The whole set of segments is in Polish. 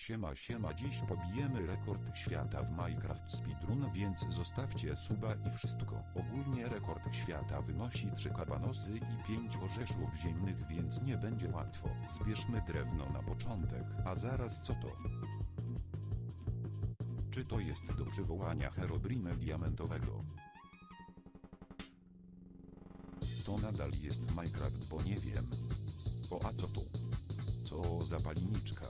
Siema siema dziś pobijemy rekord świata w Minecraft Speedrun więc zostawcie suba i wszystko. Ogólnie rekord świata wynosi 3 kabanosy i 5 orzeszów ziemnych więc nie będzie łatwo. Zbierzmy drewno na początek, a zaraz co to? Czy to jest do przywołania Herobrine diamentowego? To nadal jest Minecraft bo nie wiem. O a co tu? Co za paliniczka?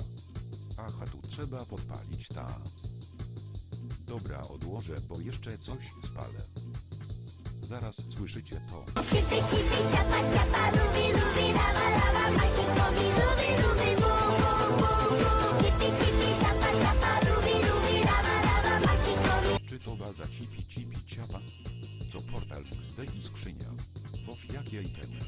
Aha, tu trzeba podpalić ta. Dobra, odłożę, bo jeszcze coś spalę. Zaraz słyszycie to. Czy to baza cipi cipi ciapa? Co portal XD i skrzynia? Wof jakie itemy?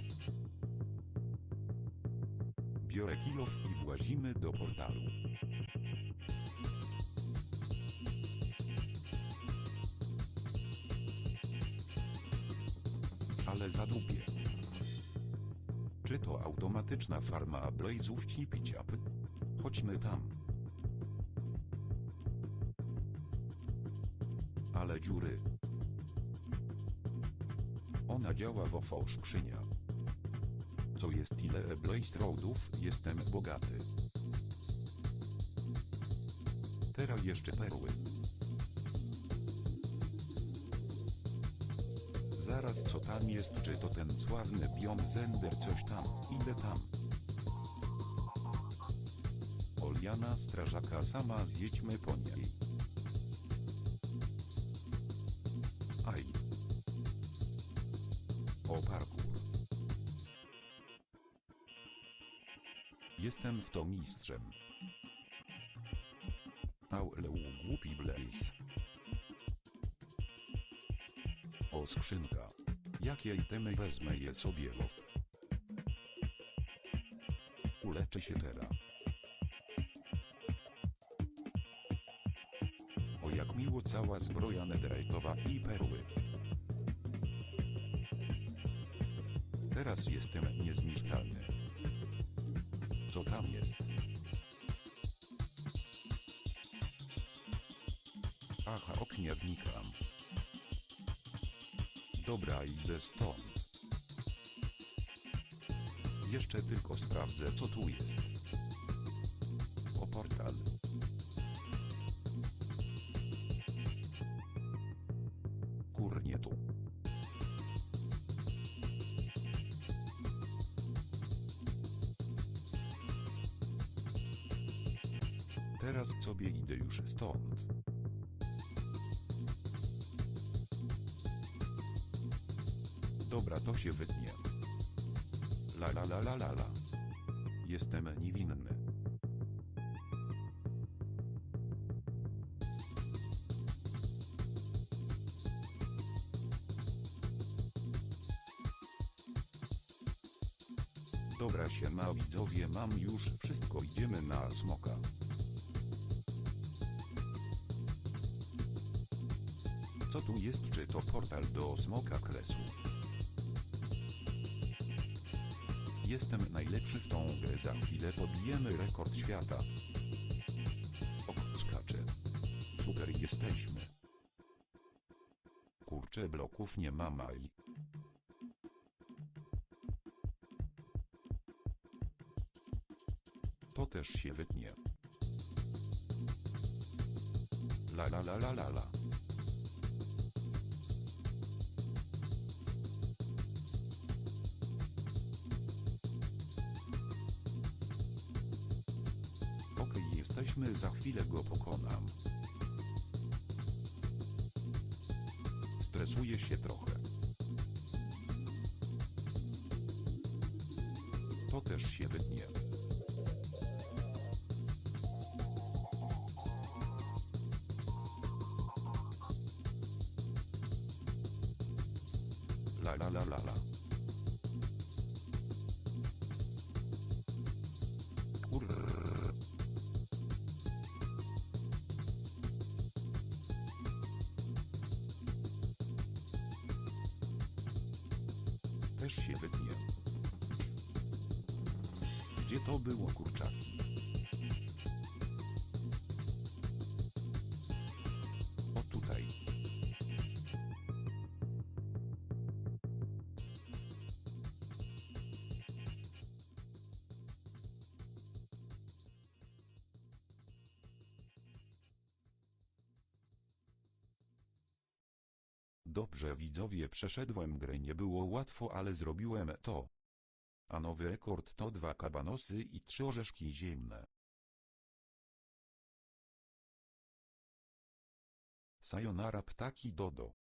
Biorę kilof i włazimy do portalu. Ale zadupię. Czy to automatyczna farma blazów cipi ciapy? Chodźmy tam. ale dziury. Ona działa w OFO skrzynia. Co jest ile Blaze Roadów, jestem bogaty. Teraz jeszcze perły. Zaraz co tam jest, czy to ten sławny biom Zender coś tam, idę tam. Oliana strażaka sama zjedźmy po niej. Aj. O parkour. Jestem w to mistrzem. Auleu głupi Blaze. Skrzynka. Jakie itemy wezmę je sobie WoW? Uleczę się teraz. O jak miło cała zbroja netherite'owa i perły. Teraz jestem niezniszczalny. Co tam jest? Aha, oknie wnikam. Dobra, idę stąd. Jeszcze tylko sprawdzę, co tu jest. O portal. Kurnie tu. Teraz sobie idę już stąd. Dobra, to się wytnie. La la la la la la. Jestem niewinny. Dobra siema widzowie mam już wszystko idziemy na smoka. Co tu jest czy to portal do smoka kresu? Jestem najlepszy w tą za chwilę pobijemy rekord świata. Ok, skacze. Super jesteśmy. Kurczę bloków nie ma maj. To też się wytnie. La la la la la la. Jesteśmy, za chwilę go pokonam. Stresuję się trochę. To też się wytnie. La la la la la. Też się wytnie. Gdzie to było kurczaki? Dobrze widzowie przeszedłem grę nie było łatwo ale zrobiłem to. A nowy rekord to dwa kabanosy i trzy orzeszki ziemne. Sayonara ptaki Dodo.